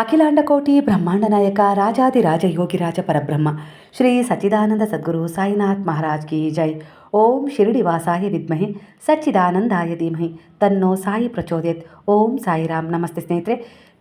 అఖిలాండకోటి బ్రహ్మాండ నాయక రాజాది రాజయోగిరాజ పరబ్రహ్మ. శ్రీ సచ్చిదానంద సద్గురు సాయినాథ్ మహారాజ్ కీ జై. ఓం షిరిడివాసాయ విద్మహే సచ్చిదానందాయ ధీమహి. ತನ್ನೋ ಸಾಯಿ ಪ್ರಚೋದಯತ್. ಓಂ ಸಾಯಿರಾಮ್. ನಮಸ್ತೆ ಸ್ನೇಹಿತರೆ,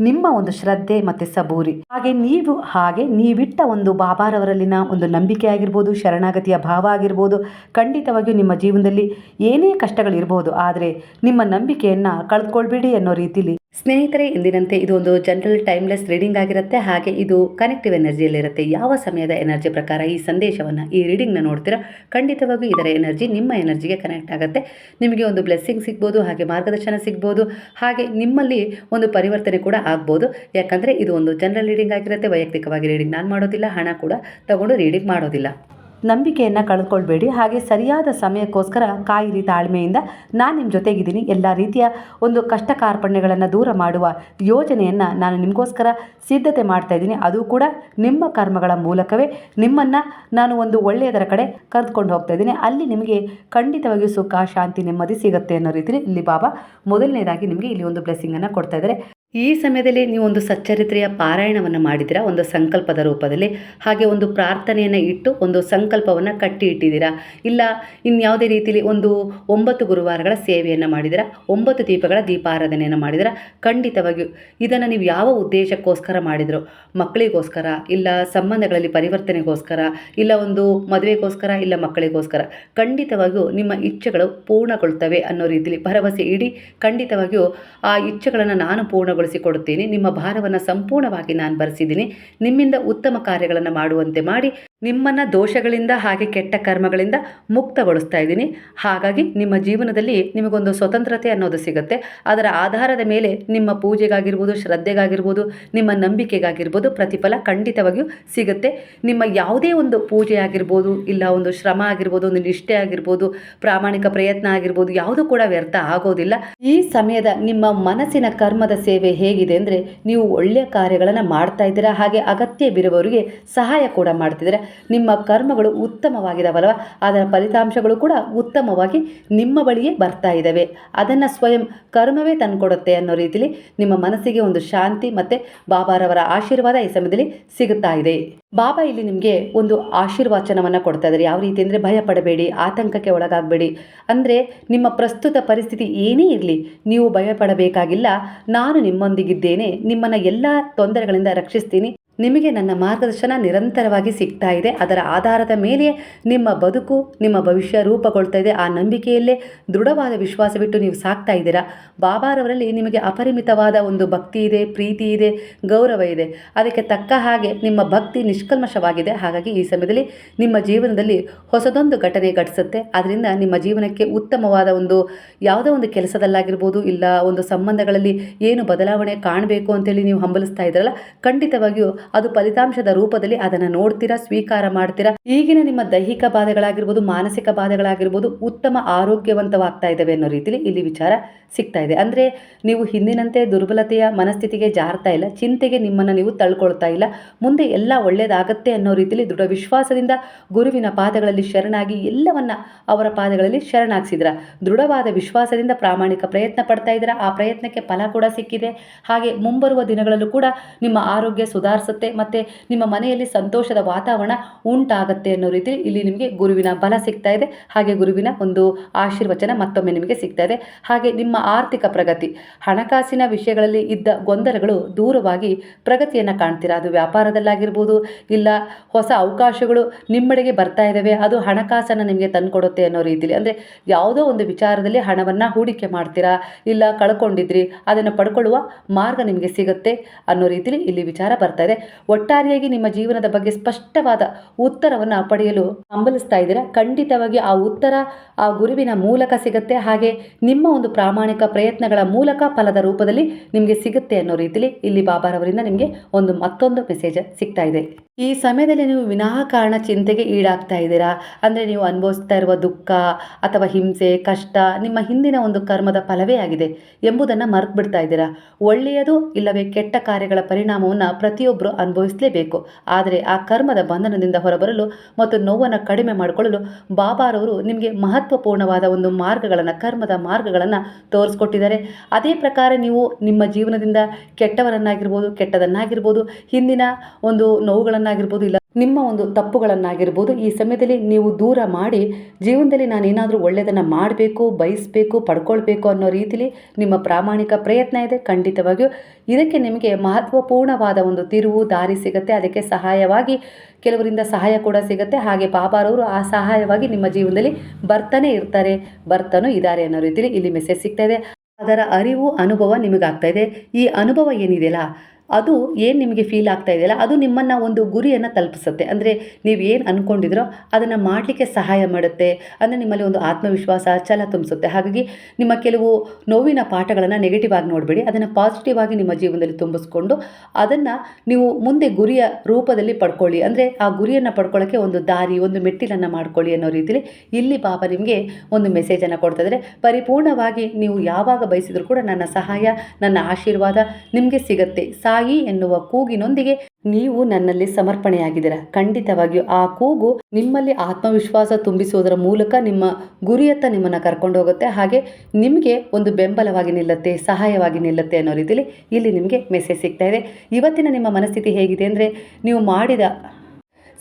ನಿಮ್ಮ ಒಂದು ಶ್ರದ್ಧೆ ಮತ್ತು ಸಬೂರಿ. ಹಾಗೆ ನೀವು, ಹಾಗೆ ನೀವಿಟ್ಟ ಒಂದು ಬಾಬಾರವರಲ್ಲಿನ ಒಂದು ನಂಬಿಕೆ ಆಗಿರ್ಬೋದು, ಶರಣಾಗತಿಯ ಭಾವ ಆಗಿರ್ಬೋದು, ಖಂಡಿತವಾಗಿಯೂ ನಿಮ್ಮ ಜೀವನದಲ್ಲಿ ಏನೇ ಕಷ್ಟಗಳಿರ್ಬೋದು, ಆದರೆ ನಿಮ್ಮ ನಂಬಿಕೆಯನ್ನು ಕಳೆದುಕೊಳ್ಬೇಡಿ ಅನ್ನೋ ರೀತಿಲಿ. ಸ್ನೇಹಿತರೆ ಎಂದಿನಂತೆ ಇದು ಒಂದು ಜನರಲ್ ಟೈಮ್ಲೆಸ್ ರೀಡಿಂಗ್ ಆಗಿರುತ್ತೆ. ಹಾಗೆ ಇದು ಕನೆಕ್ಟಿವ್ ಎನರ್ಜಿಯಲ್ಲಿರುತ್ತೆ ಯಾವ ಸಮಯದ ಎನರ್ಜಿ ಪ್ರಕಾರ ಈ ಸಂದೇಶವನ್ನು, ಈ ರೀಡಿಂಗ್ನ ನೋಡ್ತೀರಾ, ಖಂಡಿತವಾಗಿಯೂ ಇದರ ಎನರ್ಜಿ ನಿಮ್ಮ ಎನರ್ಜಿಗೆ ಕನೆಕ್ಟ್ ಆಗುತ್ತೆ. ನಿಮಗೆ ಒಂದು ಬ್ಲೆಸ್ಸಿಂಗ್ ಸಿಗ್ಬೋದು, ಹಾಗೆ ಮಾರ್ಗದರ್ಶನ ಸಿಗ್ಬೋದು. ಹಾಗೆ ನಿಮ್ಮಲ್ಲಿ ಒಂದು ಪರಿವರ್ತನೆ ಕೂಡ ಆಗ್ಬೋದು. ಯಾಕಂದರೆ ಇದು ಒಂದು ಜನರಲ್ ರೀಡಿಂಗ್ ಆಗಿರುತ್ತೆ, ವೈಯಕ್ತಿಕವಾಗಿ ರೀಡಿಂಗ್ ನಾನು ಮಾಡೋದಿಲ್ಲ, ಹಣ ಕೂಡ ತಗೊಂಡು ರೀಡಿಂಗ್ ಮಾಡೋದಿಲ್ಲ. ನಂಬಿಕೆಯನ್ನು ಕಳ್ಕೊಳ್ಬೇಡಿ. ಹಾಗೆ ಸರಿಯಾದ ಸಮಯಕ್ಕೋಸ್ಕರ ಕಾಯಿರಿ ತಾಳ್ಮೆಯಿಂದ ನಾನು ನಿಮ್ಮ ಜೊತೆಗಿದ್ದೀನಿ. ಎಲ್ಲ ರೀತಿಯ ಒಂದು ಕಷ್ಟ ಕಾರ್ಪಣ್ಯಗಳನ್ನು ದೂರ ಮಾಡುವ ಯೋಜನೆಯನ್ನು ನಾನು ನಿಮಗೋಸ್ಕರ ಸಿದ್ಧತೆ ಮಾಡ್ತಾ ಇದ್ದೀನಿ. ಅದು ಕೂಡ ನಿಮ್ಮ ಕರ್ಮಗಳ ಮೂಲಕವೇ. ನಿಮ್ಮನ್ನು ನಾನು ಒಂದು ಒಳ್ಳೆಯದರ ಕಡೆ ಕರೆದುಕೊಂಡು ಹೋಗ್ತಾ ಇದ್ದೀನಿ. ಅಲ್ಲಿ ನಿಮಗೆ ಖಂಡಿತವಾಗಿಯೂ ಸುಖ, ಶಾಂತಿ, ನೆಮ್ಮದಿ ಸಿಗುತ್ತೆ ಅನ್ನೋ ರೀತಿಯಲ್ಲಿ ಇಲ್ಲಿ ಬಾಬಾ ಮೊದಲನೇದಾಗಿ ನಿಮಗೆ ಇಲ್ಲಿ ಒಂದು ಬ್ಲೆಸ್ಸಿಂಗನ್ನು ಕೊಡ್ತಾ ಇದ್ದಾರೆ. ಈ ಸಮಯದಲ್ಲಿ ನೀವು ಒಂದು ಸಚ್ಚರಿತ್ರೆಯ ಪಾರಾಯಣವನ್ನು ಮಾಡಿದ್ದೀರಾ? ಒಂದು ಸಂಕಲ್ಪದ ರೂಪದಲ್ಲಿ? ಹಾಗೆ ಒಂದು ಪ್ರಾರ್ಥನೆಯನ್ನು ಇಟ್ಟು ಒಂದು ಸಂಕಲ್ಪವನ್ನು ಕಟ್ಟಿ ಇಟ್ಟಿದ್ದೀರಾ ಇಲ್ಲ, ಇನ್ಯಾವುದೇ ರೀತಿಯಲ್ಲಿ ಒಂದು ಒಂಬತ್ತು ಗುರುವಾರಗಳ ಸೇವೆಯನ್ನು ಮಾಡಿದಿರಾ ಒಂಬತ್ತು ದೀಪಗಳ ದೀಪಾರಾಧನೆಯನ್ನು ಮಾಡಿದಿರಾ ಖಂಡಿತವಾಗಿಯೂ. ಇದನ್ನು ನೀವು ಯಾವ ಉದ್ದೇಶಕ್ಕೋಸ್ಕರ ಮಾಡಿದರು? ಮಕ್ಕಳಿಗೋಸ್ಕರ, ಇಲ್ಲ ಸಂಬಂಧಗಳಲ್ಲಿ ಪರಿವರ್ತನೆಗೋಸ್ಕರ, ಇಲ್ಲ ಒಂದು ಮದುವೆಗೋಸ್ಕರ, ಇಲ್ಲ ಮಕ್ಕಳಿಗೋಸ್ಕರ. ಖಂಡಿತವಾಗಿಯೂ ನಿಮ್ಮ ಇಚ್ಛೆಗಳು ಪೂರ್ಣಗೊಳ್ತವೆ ಅನ್ನೋ ರೀತಿಯಲ್ಲಿ ಭರವಸೆ ಇಡಿ. ಖಂಡಿತವಾಗಿಯೂ ಆ ಇಚ್ಛೆಗಳನ್ನು ನಾನು ಪೂರ್ಣ ಕೊಡುತ್ತೀನಿ ನಿಮ್ಮ ಭಾರವನ್ನು ಸಂಪೂರ್ಣವಾಗಿ ನಾನು ಬರೆಸಿದ್ದೀನಿ. ನಿಮ್ಮಿಂದ ಉತ್ತಮ ಕಾರ್ಯಗಳನ್ನು ಮಾಡುವಂತೆ ಮಾಡಿ ನಿಮ್ಮನ್ನು ದೋಷಗಳಿಂದ ಹಾಗೆ ಕೆಟ್ಟ ಕರ್ಮಗಳಿಂದ ಮುಕ್ತಗೊಳಿಸ್ತಾ ಇದ್ದೀನಿ. ಹಾಗಾಗಿ ನಿಮ್ಮ ಜೀವನದಲ್ಲಿ ನಿಮಗೊಂದು ಸ್ವತಂತ್ರತೆ ಅನ್ನೋದು ಸಿಗುತ್ತೆ. ಅದರ ಆಧಾರದ ಮೇಲೆ ನಿಮ್ಮ ಪೂಜೆಗಾಗಿರ್ಬೋದು, ಶ್ರದ್ಧೆಗಾಗಿರ್ಬೋದು, ನಿಮ್ಮ ನಂಬಿಕೆಗಾಗಿರ್ಬೋದು ಪ್ರತಿಫಲ ಖಂಡಿತವಾಗಿಯೂ ಸಿಗುತ್ತೆ. ನಿಮ್ಮ ಯಾವುದೇ ಒಂದು ಪೂಜೆ ಆಗಿರ್ಬೋದು, ಇಲ್ಲ ಒಂದು ಶ್ರಮ ಆಗಿರ್ಬೋದು, ಒಂದು ನಿಷ್ಠೆ ಆಗಿರ್ಬೋದು, ಪ್ರಾಮಾಣಿಕ ಪ್ರಯತ್ನ ಆಗಿರ್ಬೋದು, ಯಾವುದು ಕೂಡ ವ್ಯರ್ಥ ಆಗೋದಿಲ್ಲ. ಈ ಸಮಯದ ನಿಮ್ಮ ಮನಸ್ಸಿನ ಕರ್ಮದ ಸೇವೆ ಹೇಗಿದೆ ಅಂದರೆ ನೀವು ಒಳ್ಳೆಯ ಕಾರ್ಯಗಳನ್ನು ಮಾಡ್ತಾ ಇದ್ದೀರಾ, ಹಾಗೆ ಅಗತ್ಯವಿರುವವರಿಗೆ ಸಹಾಯ ಕೂಡ ಮಾಡ್ತಿದ್ದೀರಾ. ನಿಮ್ಮ ಕರ್ಮಗಳು ಉತ್ತಮವಾಗಿದ್ದಾವಲ್ವ ಅದರ ಫಲಿತಾಂಶಗಳು ಕೂಡ ಉತ್ತಮವಾಗಿ ನಿಮ್ಮ ಬಳಿಯೇ ಬರ್ತಾ ಇದ್ದಾವೆ ಅದನ್ನು ಸ್ವಯಂ ಕರ್ಮವೇ ತಂದುಕೊಡುತ್ತೆ ಅನ್ನೋ ರೀತಿಯಲ್ಲಿ ನಿಮ್ಮ ಮನಸ್ಸಿಗೆ ಒಂದು ಶಾಂತಿ ಮತ್ತು ಬಾಬಾರವರ ಆಶೀರ್ವಾದ ಈ ಸಮಯದಲ್ಲಿ ಸಿಗುತ್ತಾ ಇದೆ. ಬಾಬಾ ಇಲ್ಲಿ ನಿಮಗೆ ಒಂದು ಆಶೀರ್ವಾಚನವನ್ನು ಕೊಡ್ತಾ ಇದ್ದಾರೆ ಯಾವ ರೀತಿ ಅಂದರೆ ಭಯ ಪಡಬೇಡಿ, ಆತಂಕಕ್ಕೆ ಒಳಗಾಗಬೇಡಿ. ಅಂದರೆ ನಿಮ್ಮ ಪ್ರಸ್ತುತ ಪರಿಸ್ಥಿತಿ ಏನೇ ಇರಲಿ, ನೀವು ಭಯ ಪಡಬೇಕಾಗಿಲ್ಲ ನಾನು ನಿಮ್ಮೊಂದಿಗಿದ್ದೇನೆ, ನಿಮ್ಮನ್ನು ಎಲ್ಲ ತೊಂದರೆಗಳಿಂದ ರಕ್ಷಿಸ್ತೀನಿ. ನಿಮಗೆ ನನ್ನ ಮಾರ್ಗದರ್ಶನ ನಿರಂತರವಾಗಿ ಸಿಗ್ತಾ ಇದೆ. ಅದರ ಆಧಾರದ ಮೇಲೆ ನಿಮ್ಮ ಬದುಕು, ನಿಮ್ಮ ಭವಿಷ್ಯ ರೂಪುಗೊಳ್ತಾ ಇದೆ. ಆ ನಂಬಿಕೆಯಲ್ಲೇ ದೃಢವಾದ ವಿಶ್ವಾಸವಿಟ್ಟು ನೀವು ಸಾಕ್ತಾ ಇದ್ದೀರಾ? ಬಾಬಾರವರಲ್ಲಿ ನಿಮಗೆ ಅಪರಿಮಿತವಾದ ಒಂದು ಭಕ್ತಿ ಇದೆ, ಪ್ರೀತಿ ಇದೆ, ಗೌರವ ಇದೆ. ಅದಕ್ಕೆ ತಕ್ಕ ಹಾಗೆ ನಿಮ್ಮ ಭಕ್ತಿ ನಿಷ್ಕಲ್ಮಶವಾಗಿದೆ. ಹಾಗಾಗಿ ಈ ಸಮಯದಲ್ಲಿ ನಿಮ್ಮ ಜೀವನದಲ್ಲಿ ಹೊಸದೊಂದು ಘಟನೆ ಘಟಿಸುತ್ತೆ. ಅದರಿಂದ ನಿಮ್ಮ ಜೀವನಕ್ಕೆ ಉತ್ತಮವಾದ ಒಂದು, ಯಾವುದೋ ಒಂದು ಕೆಲಸದಲ್ಲಾಗಿರ್ಬೋದು, ಇಲ್ಲ ಒಂದು ಸಂಬಂಧಗಳಲ್ಲಿ ಏನು ಬದಲಾವಣೆ ಕಾಣಬೇಕು ಅಂತೇಳಿ ನೀವು ಹಂಬಲಿಸ್ತಾ ಇದ್ರಲ್ಲ ಖಂಡಿತವಾಗಿಯೂ ಅದು ಫಲಿತಾಂಶದ ರೂಪದಲ್ಲಿ ಅದನ್ನು ನೋಡ್ತೀರಾ, ಸ್ವೀಕಾರ ಮಾಡ್ತೀರಾ? ಈಗಿನ ನಿಮ್ಮ ದೈಹಿಕ ಬಾಧೆಗಳಾಗಿರ್ಬೋದು, ಮಾನಸಿಕ ಬಾಧೆಗಳಾಗಿರ್ಬೋದು, ಉತ್ತಮ ಆರೋಗ್ಯವಂತವಾಗ್ತಾ ಇದ್ದಾವೆ ಅನ್ನೋ ರೀತಿಯಲ್ಲಿ ಇಲ್ಲಿ ವಿಚಾರ ಸಿಗ್ತಾ ಇದೆ. ಅಂದರೆ ನೀವು ಹಿಂದಿನಂತೆ ದುರ್ಬಲತೆಯ ಮನಸ್ಥಿತಿಗೆ ಜಾರ್ತಾ ಇಲ್ಲ, ಚಿಂತೆಗೆ ನಿಮ್ಮನ್ನು ನೀವು ತಳ್ಕೊಳ್ತಾ ಇಲ್ಲ, ಮುಂದೆ ಎಲ್ಲ ಒಳ್ಳೆಯದಾಗತ್ತೆ ಅನ್ನೋ ರೀತಿಯಲ್ಲಿ ದೃಢ ವಿಶ್ವಾಸದಿಂದ ಗುರುವಿನ ಪಾದಗಳಲ್ಲಿ ಶರಣಾಗಿ ಎಲ್ಲವನ್ನ ಅವರ ಪಾದಗಳಲ್ಲಿ ಶರಣಾಗಿಸಿದ್ರ. ದೃಢವಾದ ವಿಶ್ವಾಸದಿಂದ ಪ್ರಾಮಾಣಿಕ ಪ್ರಯತ್ನ ಪಡ್ತಾ ಇದ್ದೀರಾ? ಆ ಪ್ರಯತ್ನಕ್ಕೆ ಫಲ ಕೂಡ ಸಿಕ್ಕಿದೆ. ಹಾಗೆ ಮುಂಬರುವ ದಿನಗಳಲ್ಲೂ ಕೂಡ ನಿಮ್ಮ ಆರೋಗ್ಯ ಸುಧಾರಿಸುತ್ತೆ ಮತ್ತು ನಿಮ್ಮ ಮನೆಯಲ್ಲಿ ಸಂತೋಷದ ವಾತಾವರಣ ಉಂಟಾಗುತ್ತೆ ಅನ್ನೋ ರೀತಿ ಇಲ್ಲಿ ನಿಮಗೆ ಗುರುವಿನ ಬಲ ಸಿಗ್ತಾ ಇದೆ. ಹಾಗೆ ಗುರುವಿನ ಒಂದು ಆಶೀರ್ವಚನ ಮತ್ತೊಮ್ಮೆ ನಿಮಗೆ ಸಿಗ್ತಾ ಇದೆ. ಹಾಗೆ ನಿಮ್ಮ ಆರ್ಥಿಕ ಪ್ರಗತಿ, ಹಣಕಾಸಿನ ವಿಷಯಗಳಲ್ಲಿ ಇದ್ದ ಗೊಂದಲಗಳು ದೂರವಾಗಿ ಪ್ರಗತಿಯನ್ನು ಕಾಣ್ತೀರಾ? ಅದು ವ್ಯಾಪಾರದಲ್ಲಾಗಿರ್ಬೋದು, ಇಲ್ಲ ಹೊಸ ಅವಕಾಶಗಳು ನಿಮ್ಮಡೆಗೆ ಬರ್ತಾ ಇದ್ದಾವೆ ಅದು ಹಣಕಾಸನ್ನು ನಿಮಗೆ ತಂದುಕೊಡುತ್ತೆ ಅನ್ನೋ ರೀತಿಯಲ್ಲಿ ಅಂದರೆ ಯಾವುದೋ ಒಂದು ವಿಚಾರದಲ್ಲಿ ಹಣವನ್ನು ಹೂಡಿಕೆ ಮಾಡ್ತೀರಾ, ಇಲ್ಲ ಕಳ್ಕೊಂಡಿದ್ರಿ, ಅದನ್ನು ಪಡ್ಕೊಳ್ಳುವ ಮಾರ್ಗ ನಿಮಗೆ ಸಿಗುತ್ತೆ ಅನ್ನೋ ರೀತಿಯಲ್ಲಿ ಇಲ್ಲಿ ವಿಚಾರ ಬರ್ತಾ ಇದೆ. ಒಟ್ಟಾರೆಯಾಗಿ ನಿಮ್ಮ ಜೀವನದ ಬಗ್ಗೆ ಸ್ಪಷ್ಟವಾದ ಉತ್ತರವನ್ನು ಪಡೆಯಲು ಹಂಬಲಿಸ್ತಾ ಇದ್ದೀರಾ? ಖಂಡಿತವಾಗಿ ಆ ಉತ್ತರ, ಆ ಗುರುವಿನ ಮೂಲಕ ಸಿಗುತ್ತೆ. ಹಾಗೆ ನಿಮ್ಮ ಒಂದು ಪ್ರಾಮಾಣಿಕ ಪ್ರಯತ್ನಗಳ ಮೂಲಕ ಫಲದ ರೂಪದಲ್ಲಿ ನಿಮಗೆ ಸಿಗುತ್ತೆ ಅನ್ನೋ ರೀತಿಯಲ್ಲಿ ಇಲ್ಲಿ ಬಾಬಾರವರಿಂದ ನಿಮಗೆ ಒಂದು ಮತ್ತೊಂದು ಮೆಸೇಜ್ ಸಿಗ್ತಾ ಇದೆ. ಈ ಸಮಯದಲ್ಲಿ ನೀವು ವಿನಾಕಾರಣ ಚಿಂತೆಗೆ ಈಡಾಗ್ತಾ ಇದ್ದೀರಾ? ಅಂದರೆ ನೀವು ಅನುಭವಿಸ್ತಾ ಇರುವ ದುಃಖ ಅಥವಾ ಹಿಂಸೆ, ಕಷ್ಟ ನಿಮ್ಮ ಹಿಂದಿನ ಒಂದು ಕರ್ಮದ ಫಲವೇ ಆಗಿದೆ ಎಂಬುದನ್ನು ಮರೆತು ಬಿಡ್ತಾ ಇದ್ದೀರಾ? ಒಳ್ಳೆಯದು ಇಲ್ಲವೇ ಕೆಟ್ಟ ಕಾರ್ಯಗಳ ಪರಿಣಾಮವನ್ನು ಪ್ರತಿಯೊಬ್ಬರು ಅನುಭವಿಸಲೇಬೇಕು. ಆದರೆ ಆ ಕರ್ಮದ ಬಂಧನದಿಂದ ಹೊರಬರಲು ಮತ್ತು ನೋವನ್ನು ಕಡಿಮೆ ಮಾಡಿಕೊಳ್ಳಲು ಬಾಬಾರವರು ನಿಮಗೆ ಮಹತ್ವಪೂರ್ಣವಾದ ಒಂದು ಮಾರ್ಗಗಳನ್ನು, ಕರ್ಮದ ಮಾರ್ಗಗಳನ್ನು ತೋರಿಸ್ಕೊಟ್ಟಿದ್ದಾರೆ. ಅದೇ ಪ್ರಕಾರ ನೀವು ನಿಮ್ಮ ಜೀವನದಿಂದ ಕೆಟ್ಟವರನ್ನಾಗಿರ್ಬೋದು, ಕೆಟ್ಟದನ್ನಾಗಿರ್ಬೋದು, ಹಿಂದಿನ ಒಂದು ನೋವುಗಳನ್ನಾಗಿರ್ಬೋದು ಇಲ್ಲ ನಿಮ್ಮ ಒಂದು ತಪ್ಪುಗಳನ್ನಾಗಿರ್ಬೋದು, ಈ ಸಮಯದಲ್ಲಿ ನೀವು ದೂರ ಮಾಡಿ, ಜೀವನದಲ್ಲಿ ನಾನು ಏನಾದರೂ ಒಳ್ಳೆಯದನ್ನು ಮಾಡಬೇಕು, ಬಯಸಬೇಕು, ಪಡ್ಕೊಳ್ಬೇಕು ಅನ್ನೋ ರೀತಿಲಿ ನಿಮ್ಮ ಪ್ರಾಮಾಣಿಕ ಪ್ರಯತ್ನ ಇದೆ. ಖಂಡಿತವಾಗಿಯೂ ಇದಕ್ಕೆ ನಿಮಗೆ ಮಹತ್ವಪೂರ್ಣವಾದ ಒಂದು ತಿರುವು, ದಾರಿ ಸಿಗುತ್ತೆ. ಅದಕ್ಕೆ ಸಹಾಯವಾಗಿ ಕೆಲವರಿಂದ ಸಹಾಯ ಕೂಡ ಸಿಗುತ್ತೆ. ಹಾಗೆ ಬಾಬಾರವರು ಆ ಸಹಾಯವಾಗಿ ನಿಮ್ಮ ಜೀವನದಲ್ಲಿ ಬರ್ತಾನೆ ಇರ್ತಾರೆ. ಬರ್ತಾನೂ ಇದ್ದಾರೆ ಅನ್ನೋ ರೀತಿಲಿ ಇಲ್ಲಿ ಮೆಸೇಜ್ ಸಿಗ್ತಾ ಇದೆ. ಅದರ ಅರಿವು, ಅನುಭವ ನಿಮಗಾಗ್ತಾ ಇದೆ. ಈ ಅನುಭವ ಏನಿದೆಯಲ್ಲ ಅದು ಏನು ನಿಮಗೆ ಫೀಲ್ ಆಗ್ತಾ ಇದೆಯಲ್ಲ, ಅದು ನಿಮ್ಮನ್ನು ಒಂದು ಗುರಿಯನ್ನು ತಲುಪಿಸುತ್ತೆ. ಅಂದರೆ ನೀವು ಏನು ಅಂದ್ಕೊಂಡಿದ್ರೋ ಅದನ್ನು ಮಾಡಲಿಕ್ಕೆ ಸಹಾಯ ಮಾಡುತ್ತೆ. ಅಂದರೆ ನಿಮ್ಮಲ್ಲಿ ಒಂದು ಆತ್ಮವಿಶ್ವಾಸ, ಛಲ ತುಂಬಿಸುತ್ತೆ. ಹಾಗಾಗಿ ನಿಮ್ಮ ಕೆಲವು ನೋವಿನ ಪಾಠಗಳನ್ನು ನೆಗೆಟಿವ್ ಆಗಿ ನೋಡಬೇಡಿ. ಅದನ್ನು ಪಾಸಿಟಿವ್ ಆಗಿ ನಿಮ್ಮ ಜೀವನದಲ್ಲಿ ತುಂಬಿಸ್ಕೊಂಡು ಅದನ್ನು ನೀವು ಮುಂದೆ ಗುರಿಯ ರೂಪದಲ್ಲಿ ಪಡ್ಕೊಳ್ಳಿ. ಅಂದರೆ ಆ ಗುರಿಯನ್ನು ಪಡ್ಕೊಳ್ಳೋಕ್ಕೆ ಒಂದು ದಾರಿ, ಒಂದು ಮೆಟ್ಟಿಲನ್ನು ಮಾಡ್ಕೊಳ್ಳಿ ಅನ್ನೋ ರೀತಿಯಲ್ಲಿ ಇಲ್ಲಿ ಬಾಬಾ ನಿಮಗೆ ಒಂದು ಮೆಸೇಜನ್ನು ಕೊಡ್ತಾ ಇದ್ದಾರೆ ಪರಿಪೂರ್ಣವಾಗಿ ನೀವು ಯಾವಾಗ ಬಯಸಿದರೂ ಕೂಡ ನನ್ನ ಸಹಾಯ, ನನ್ನ ಆಶೀರ್ವಾದ ನಿಮಗೆ ಸಿಗತ್ತೆ. ಸಾಯಿ ಎನ್ನುವ ಕೂಗಿನೊಂದಿಗೆ ನೀವು ನನ್ನಲ್ಲಿ ಸಮರ್ಪಣೆಯಾಗಿದ್ದೀರಾ. ಖಂಡಿತವಾಗಿಯೂ ಆ ಕೂಗು ನಿಮ್ಮಲ್ಲಿ ಆತ್ಮವಿಶ್ವಾಸ ತುಂಬಿಸುವುದರ ಮೂಲಕ ನಿಮ್ಮ ಗುರಿಯತ್ತ ನಿಮ್ಮನ್ನು ಕರ್ಕೊಂಡು ಹೋಗುತ್ತೆ. ಹಾಗೆ ನಿಮಗೆ ಒಂದು ಬೆಂಬಲವಾಗಿ ನಿಲ್ಲುತ್ತೆ, ಸಹಾಯವಾಗಿ ನಿಲ್ಲುತ್ತೆ ಅನ್ನೋ ರೀತಿಯಲ್ಲಿ ಇಲ್ಲಿ ನಿಮಗೆ ಮೆಸೇಜ್ ಸಿಗ್ತಾ ಇದೆ. ಇವತ್ತಿನ ನಿಮ್ಮ ಮನಸ್ಥಿತಿ ಹೇಗಿದೆ ಅಂದರೆ ನೀವು ಮಾಡಿದ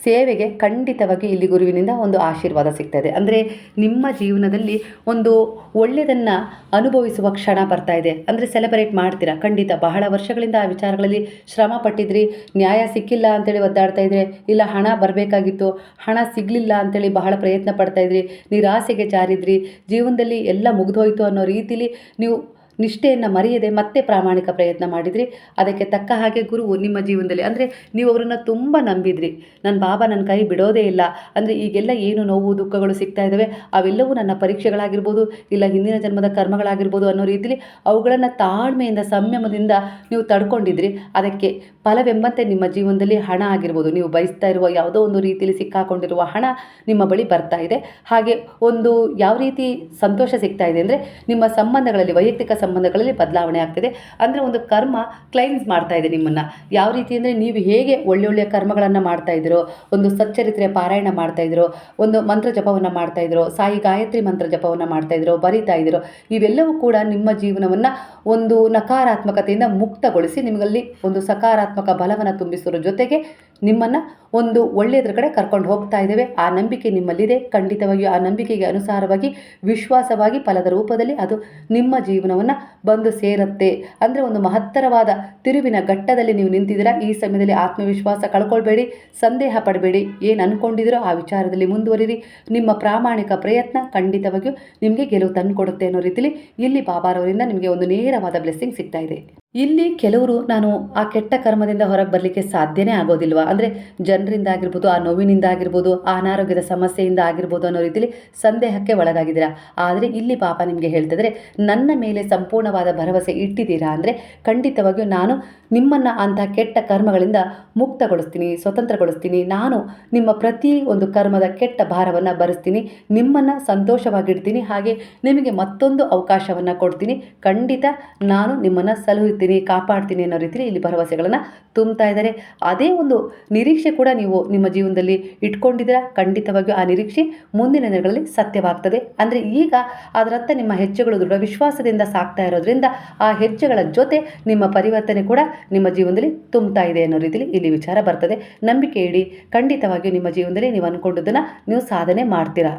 ಸೇವೆಗೆ ಖಂಡಿತವಾಗಿ ಇಲ್ಲಿ ಗುರುವಿನಿಂದ ಒಂದು ಆಶೀರ್ವಾದ ಸಿಗ್ತಾಯಿದೆ ಅಂದರೆ ನಿಮ್ಮ ಜೀವನದಲ್ಲಿ ಒಂದು ಒಳ್ಳೆಯದನ್ನು ಅನುಭವಿಸುವ ಕ್ಷಣ ಬರ್ತಾ ಇದೆ. ಅಂದರೆ ಸೆಲೆಬ್ರೇಟ್ ಮಾಡ್ತೀರಾ? ಖಂಡಿತ. ಬಹಳ ವರ್ಷಗಳಿಂದ ಆ ವಿಚಾರಗಳಲ್ಲಿ ಶ್ರಮ ಪಟ್ಟಿದ್ರಿ. ನ್ಯಾಯ ಸಿಕ್ಕಿಲ್ಲ ಅಂತೇಳಿ ಒದ್ದಾಡ್ತಾ ಇದ್ರೆ, ಇಲ್ಲ ಹಣ ಬರಬೇಕಾಗಿತ್ತು, ಹಣ ಸಿಗಲಿಲ್ಲ ಅಂತೇಳಿ ಬಹಳ ಪ್ರಯತ್ನ ಪಡ್ತಾಯಿದ್ರಿ ನಿರಾಸೆಗೆ ಜಾರಿದ್ರಿ, ಜೀವನದಲ್ಲಿ ಎಲ್ಲ ಮುಗಿದೋಯ್ತು ಅನ್ನೋ ರೀತಿಲಿ ನೀವು ನಿಷ್ಠೆಯನ್ನು ಮರೆಯದೆ ಮತ್ತೆ ಪ್ರಾಮಾಣಿಕ ಪ್ರಯತ್ನ ಮಾಡಿದ್ರಿ. ಅದಕ್ಕೆ ತಕ್ಕ ಹಾಗೆ ಗುರುವು ನಿಮ್ಮ ಜೀವನದಲ್ಲಿ, ಅಂದರೆ ನೀವು ಅವರನ್ನು ತುಂಬ ನಂಬಿದ್ರಿ. ನನ್ನ ಬಾಬಾ ನನ್ನ ಕೈ ಬಿಡೋದೇ ಇಲ್ಲ. ಅಂದರೆ ಈಗೆಲ್ಲ ಏನು ನೋವು ದುಃಖಗಳು ಸಿಗ್ತಾ ಇದ್ದಾವೆ ಅವೆಲ್ಲವೂ ನನ್ನ ಪರೀಕ್ಷೆಗಳಾಗಿರ್ಬೋದು, ಇಲ್ಲ ಹಿಂದಿನ ಜನ್ಮದ ಕರ್ಮಗಳಾಗಿರ್ಬೋದು ಅನ್ನೋ ರೀತಿಯಲ್ಲಿ ಅವುಗಳನ್ನು ತಾಳ್ಮೆಯಿಂದ, ಸಂಯಮದಿಂದ ನೀವು ತಡ್ಕೊಂಡಿದ್ರಿ. ಅದಕ್ಕೆ ಫಲವೆಂಬಂತೆ ನಿಮ್ಮ ಜೀವನದಲ್ಲಿ ಹಣ ಆಗಿರ್ಬೋದು. ನೀವು ಬಯಸ್ತಾ ಇರುವ ಯಾವುದೋ ಒಂದು ರೀತಿಯಲ್ಲಿ ಸಿಕ್ಕಾಕೊಂಡಿರುವ ಹಣ ನಿಮ್ಮ ಬಳಿ ಬರ್ತಾ ಇದೆ. ಹಾಗೆ ಒಂದು ಯಾವ ರೀತಿ ಸಂತೋಷ ಸಿಗ್ತಾ ಇದೆ ಅಂದರೆ ನಿಮ್ಮ ಸಂಬಂಧಗಳಲ್ಲಿ, ವೈಯಕ್ತಿಕ ಸಂಬಂಧಗಳಲ್ಲಿ ಬದಲಾವಣೆ ಆಗ್ತಿದೆ. ಅಂದರೆ ಒಂದು ಕರ್ಮ ಕ್ಲೈನ್ಸ್ ಮಾಡ್ತಾ ಇದೆ ನಿಮ್ಮನ್ನು. ಯಾವ ರೀತಿ ಅಂದರೆ ನೀವು ಹೇಗೆ ಒಳ್ಳೊಳ್ಳೆಯ ಕರ್ಮಗಳನ್ನು ಮಾಡ್ತಾ ಇದ್ದೀರೋ, ಒಂದು ಸಚ್ಚರಿತ್ರೆಯ ಪಾರಾಯಣ ಮಾಡ್ತಾ ಇದ್ದೀರೋ, ಒಂದು ಮಂತ್ರ ಜಪವನ್ನು ಮಾಡ್ತಾ ಇದ್ದೀರೋ, ಸಾಯಿ ಗಾಯತ್ರಿ ಮಂತ್ರ ಜಪವನ್ನು ಮಾಡ್ತಾ ಇದ್ದೀರೋ, ಬರಿತಾ ಇದ್ದೀರೋ, ಇವೆಲ್ಲವೂ ಕೂಡ ನಿಮ್ಮ ಜೀವನವನ್ನು ಒಂದು ನಕಾರಾತ್ಮಕತೆಯಿಂದ ಮುಕ್ತಗೊಳಿಸಿ ನಿಮಗಲ್ಲಿ ಒಂದು ಸಕಾರಾತ್ಮಕ ಬಲವನ್ನು ತುಂಬಿಸುವ ಜೊತೆಗೆ ನಿಮ್ಮನ್ನು ಒಂದು ಒಳ್ಳೆಯದ್ರ ಕಡೆ ಕರ್ಕೊಂಡು ಹೋಗ್ತಾ ಇದ್ದೇವೆ. ಆ ನಂಬಿಕೆ ನಿಮ್ಮಲ್ಲಿದೆ. ಖಂಡಿತವಾಗಿಯೂ ಆ ನಂಬಿಕೆಗೆ ಅನುಸಾರವಾಗಿ, ವಿಶ್ವಾಸವಾಗಿ ಫಲದ ರೂಪದಲ್ಲಿ ಅದು ನಿಮ್ಮ ಜೀವನವನ್ನು ಬಂದು ಸೇರುತ್ತೆ. ಅಂದರೆ ಒಂದು ಮಹತ್ತರವಾದ ತಿರುವಿನ ಘಟ್ಟದಲ್ಲಿ ನೀವು ನಿಂತಿದ್ದೀರಾ. ಈ ಸಮಯದಲ್ಲಿ ಆತ್ಮವಿಶ್ವಾಸ ಕಳ್ಕೊಳ್ಬೇಡಿ, ಸಂದೇಹ ಪಡಬೇಡಿ. ಏನು ಅಂದ್ಕೊಂಡಿದ್ದೀರೋ ಆ ವಿಚಾರದಲ್ಲಿ ಮುಂದುವರಿರಿ. ನಿಮ್ಮ ಪ್ರಾಮಾಣಿಕ ಪ್ರಯತ್ನ ಖಂಡಿತವಾಗಿಯೂ ನಿಮಗೆ ಗೆಲುವು ತಂದುಕೊಡುತ್ತೆ ಅನ್ನೋ ರೀತಿಯಲ್ಲಿ ಇಲ್ಲಿ ಬಾಬಾರವರಿಂದ ನಿಮಗೆ ಒಂದು ನೇರವಾದ ಬ್ಲೆಸ್ಸಿಂಗ್ ಸಿಗ್ತಾ ಇದೆ. ಇಲ್ಲಿ ಕೆಲವರು ನಾನು ಆ ಕೆಟ್ಟ ಕರ್ಮದಿಂದ ಹೊರಗೆ ಬರಲಿಕ್ಕೆ ಸಾಧ್ಯನೇ ಆಗೋದಿಲ್ವಾ? ಅಂದರೆ ಜನರಿಂದ ಆಗಿರ್ಬೋದು, ಆ ನೋವಿನಿಂದ ಆಗಿರ್ಬೋದು, ಆ ಅನಾರೋಗ್ಯದ ಸಮಸ್ಯೆಯಿಂದ ಆಗಿರ್ಬೋದು ಅನ್ನೋ ರೀತಿಯಲ್ಲಿ ಸಂದೇಹಕ್ಕೆ ಒಳಗಾಗಿದ್ದೀರಾ? ಆದರೆ ಇಲ್ಲಿ ಪಾಪ ನಿಮಗೆ ಹೇಳ್ತಿದ್ರೆ ನನ್ನ ಮೇಲೆ ಸಂಪೂರ್ಣವಾದ ಭರವಸೆ ಇಟ್ಟಿದ್ದೀರಾ? ಅಂದರೆ ಖಂಡಿತವಾಗಿಯೂ ನಾನು ನಿಮ್ಮನ್ನು ಅಂಥ ಕೆಟ್ಟ ಕರ್ಮಗಳಿಂದ ಮುಕ್ತಗೊಳಿಸ್ತೀನಿ, ಸ್ವತಂತ್ರಗೊಳಿಸ್ತೀನಿ. ನಾನು ನಿಮ್ಮ ಪ್ರತಿ ಒಂದು ಕರ್ಮದ ಕೆಟ್ಟ ಭಾರವನ್ನು ಭರಿಸ್ತೀನಿ ನಿಮ್ಮನ್ನು ಸಂತೋಷವಾಗಿಡ್ತೀನಿ, ಹಾಗೆ ನಿಮಗೆ ಮತ್ತೊಂದು ಅವಕಾಶವನ್ನು ಕೊಡ್ತೀನಿ. ಖಂಡಿತ ನಾನು ನಿಮ್ಮನ್ನು ಸಲಹುತ್ತೀನಿ ಕಾಪಾಡ್ತೀನಿ ಅನ್ನೋ ರೀತಿಯಲ್ಲಿ ಇಲ್ಲಿ ಭರವಸೆಗಳನ್ನು ತುಂಬ್ತಾ ಇದ್ದಾರೆ. ಅದೇ ಒಂದು ನಿರೀಕ್ಷೆ ಕೂಡ ನೀವು ನಿಮ್ಮ ಜೀವನದಲ್ಲಿ ಇಟ್ಕೊಂಡಿದ್ದೀರಾ? ಖಂಡಿತವಾಗಿಯೂ ಆ ನಿರೀಕ್ಷೆ ಮುಂದಿನ ದಿನಗಳಲ್ಲಿ ಸತ್ಯವಾಗ್ತದೆ. ಅಂದರೆ ಈಗ ಅದರತ್ತ ನಿಮ್ಮ ಹೆಜ್ಜೆಗಳು ದೃಢ ವಿಶ್ವಾಸದಿಂದ ಸಾಕ್ತಾ ಇರೋದ್ರಿಂದ ಆ ಹೆಜ್ಜೆಗಳ ಜೊತೆ ನಿಮ್ಮ ಪರಿವರ್ತನೆ ಕೂಡ ನಿಮ್ಮ ಜೀವನದಲ್ಲಿ ತುಂಬ್ತಾ ಇದೆ ಅನ್ನೋ ರೀತಿಯಲ್ಲಿ ಇಲ್ಲಿ ವಿಚಾರ ಬರ್ತದೆ. ನಂಬಿಕೆ ಇಡಿ, ಖಂಡಿತವಾಗಿಯೂ ನಿಮ್ಮ ಜೀವನದಲ್ಲಿ ನೀವು ಅಂದ್ಕೊಂಡದನ್ನು ನೀವು ಸಾಧನೆ ಮಾಡ್ತೀರಾ?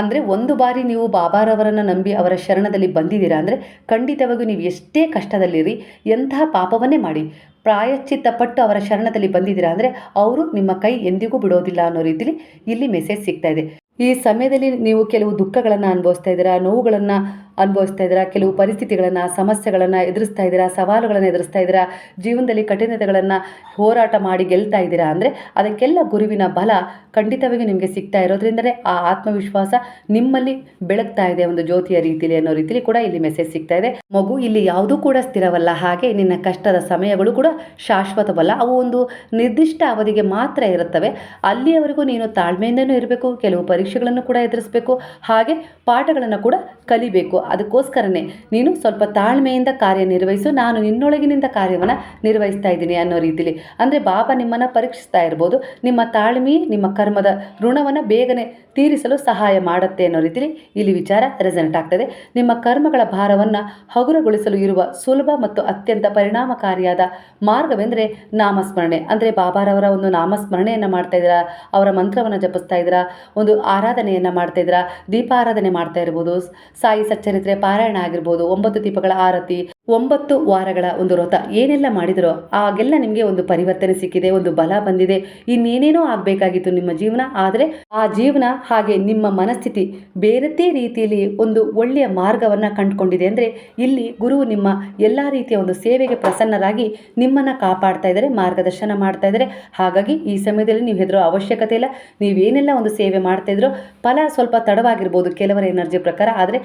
ಅಂದರೆ ಒಂದು ಬಾರಿ ನೀವು ಬಾಬಾರವರನ್ನು ನಂಬಿ ಅವರ ಶರಣದಲ್ಲಿ ಬಂದಿದ್ದೀರಾ ಅಂದರೆ ಖಂಡಿತವಾಗಿಯೂ ನೀವು ಎಷ್ಟೇ ಕಷ್ಟದಲ್ಲಿರಿ, ಎಂತಹ ಪಾಪವನ್ನೇ ಮಾಡಿ. ಪ್ರಾಯಶ್ಚಿತ್ತ ಪಟ್ಟು ಅವರ ಶರಣದಲ್ಲಿ ಬಂದಿದ್ದೀರಾ ಅಂದರೆ ಅವರು ನಿಮ್ಮ ಕೈ ಎಂದಿಗೂ ಬಿಡೋದಿಲ್ಲ ಅನ್ನೋ ರೀತಿಲಿ ಇಲ್ಲಿ ಮೆಸೇಜ್ ಸಿಗ್ತಾ ಇದೆ. ಈ ಸಮಯದಲ್ಲಿ ನೀವು ಕೆಲವು ದುಃಖಗಳನ್ನು ಅನುಭವಿಸ್ತಾ ಇದ್ದೀರಾ, ನೋವುಗಳನ್ನು ಅನುಭವಿಸ್ತಾ ಇದ್ದೀರಾ? ಕೆಲವು ಪರಿಸ್ಥಿತಿಗಳನ್ನು, ಸಮಸ್ಯೆಗಳನ್ನು ಎದುರಿಸ್ತಾ ಇದ್ದೀರಾ? ಸವಾಲುಗಳನ್ನು ಎದುರಿಸ್ತಾ ಇದ್ದೀರಾ? ಜೀವನದಲ್ಲಿ ಕಠಿಣತೆಗಳನ್ನು ಹೋರಾಟ ಮಾಡಿ ಗೆಲ್ತಾ ಇದ್ದೀರಾ? ಅಂದರೆ ಅದಕ್ಕೆಲ್ಲ ಗುರುವಿನ ಬಲ ಖಂಡಿತವಾಗಿ ನಿಮಗೆ ಸಿಗ್ತಾ ಇರೋದ್ರಿಂದಲೇ ಆ ಆತ್ಮವಿಶ್ವಾಸ ನಿಮ್ಮಲ್ಲಿ ಬೆಳಗ್ತಾ ಇದೆ ಒಂದು ಜ್ಯೋತಿಯ ರೀತಿಯಲ್ಲಿ ಅನ್ನೋ ರೀತಿಲಿ ಕೂಡ ಇಲ್ಲಿ ಮೆಸೇಜ್ ಸಿಗ್ತಾ ಇದೆ. ಮಗು ಇಲ್ಲಿ ಯಾವುದೂ ಕೂಡ ಸ್ಥಿರವಲ್ಲ. ಹಾಗೆ ನಿನ್ನ ಕಷ್ಟದ ಸಮಯಗಳು ಕೂಡ ಶಾಶ್ವತವಲ್ಲ. ಅವು ಒಂದು ನಿರ್ದಿಷ್ಟ ಅವಧಿಗೆ ಮಾತ್ರ ಇರುತ್ತವೆ. ಅಲ್ಲಿಯವರೆಗೂ ನೀನು ತಾಳ್ಮೆಯಿಂದನೂ ಇರಬೇಕು, ಕೆಲವು ಪರೀಕ್ಷೆಗಳನ್ನು ಕೂಡ ಎದುರಿಸಬೇಕು, ಹಾಗೆ ಪಾಠಗಳನ್ನು ಕೂಡ ಕಲಿಬೇಕು. ಅದಕ್ಕೋಸ್ಕರನೇ ನೀನು ಸ್ವಲ್ಪ ತಾಳ್ಮೆಯಿಂದ ಕಾರ್ಯನಿರ್ವಹಿಸು ನಾನು ನಿನ್ನೊಳಗಿನಿಂದ ಕಾರ್ಯವನ್ನು ನಿರ್ವಹಿಸ್ತಾ ಇದ್ದೀನಿ ಅನ್ನೋ ರೀತಿಲಿ. ಅಂದರೆ ಬಾಬಾ ನಿಮ್ಮನ್ನು ಪರೀಕ್ಷಿಸ್ತಾ ಇರ್ಬೋದು. ನಿಮ್ಮ ತಾಳ್ಮೆ, ನಿಮ್ಮ ಕರ್ಮದ ಋಣವನ್ನು ಬೇಗನೆ ತೀರಿಸಲು ಸಹಾಯ ಮಾಡುತ್ತೆ ಅನ್ನೋ ರೀತಿಲಿ ಇಲ್ಲಿ ವಿಚಾರ ರೆಸೆಂಟ್ ಆಗ್ತದೆ. ನಿಮ್ಮ ಕರ್ಮಗಳ ಭಾರವನ್ನು ಹಗುರಗೊಳಿಸಲು ಇರುವ ಸುಲಭ ಮತ್ತು ಅತ್ಯಂತ ಪರಿಣಾಮಕಾರಿಯಾದ ಮಾರ್ಗವೆಂದರೆ ನಾಮಸ್ಮರಣೆ. ಅಂದರೆ ಬಾಬಾರವರ ಒಂದು ನಾಮಸ್ಮರಣೆಯನ್ನು ಮಾಡ್ತಾ ಇದ್ದೀರಾ? ಅವರ ಮಂತ್ರವನ್ನು ಜಪಿಸ್ತಾ ಇದ್ದೀರಾ? ಒಂದು ಆರಾಧನೆಯನ್ನು ಮಾಡ್ತಾ ಇದ್ದೀರಾ? ದೀಪಾರಾಧನೆ ಮಾಡ್ತಾ ಇರ್ಬೋದು. ಸಾಯಿ ಸಚ್ಚರಿತ್ರೆ ಪಾರಾಯಣ ಆಗಿರ್ಬೋದು, ಒಂಬತ್ತು ದೀಪಗಳ ಆರತಿ, ಒಂಬತ್ತು ವಾರಗಳ ಒಂದು ವ್ರತ, ಏನೆಲ್ಲ ಮಾಡಿದರೋ ಆಗೆಲ್ಲ ನಿಮಗೆ ಒಂದು ಪರಿವರ್ತನೆ ಸಿಕ್ಕಿದೆ, ಒಂದು ಬಲ ಬಂದಿದೆ. ಇನ್ನೇನೇನೋ ಆಗಬೇಕಾಗಿತ್ತು ನಿಮ್ಮ ಜೀವನ, ಆದರೆ ಆ ಜೀವನ ಹಾಗೆ ನಿಮ್ಮ ಮನಸ್ಥಿತಿ ಬೇರೆದೇ ರೀತಿಯಲ್ಲಿ ಒಂದು ಒಳ್ಳೆಯ ಮಾರ್ಗವನ್ನು ಕಂಡುಕೊಂಡಿದೆ. ಅಂದರೆ ಇಲ್ಲಿ ಗುರು ನಿಮ್ಮ ಎಲ್ಲ ರೀತಿಯ ಒಂದು ಸೇವೆಗೆ ಪ್ರಸನ್ನರಾಗಿ ನಿಮ್ಮನ್ನು ಕಾಪಾಡ್ತಾ ಇದ್ದಾರೆ, ಮಾರ್ಗದರ್ಶನ ಮಾಡ್ತಾ ಇದ್ದಾರೆ. ಹಾಗಾಗಿ ಈ ಸಮಯದಲ್ಲಿ ನೀವು ಹೆದರೋ ಅವಶ್ಯಕತೆ ಇಲ್ಲ. ನೀವೇನೆಲ್ಲ ಒಂದು ಸೇವೆ ಮಾಡ್ತಾ ಇದ್ರೋ, ಫಲ ಸ್ವಲ್ಪ ತಡವಾಗಿರ್ಬೋದು, ಕೆಲವರ ಎನರ್ಜಿ ಪ್ರಕಾರ. ಆದರೆ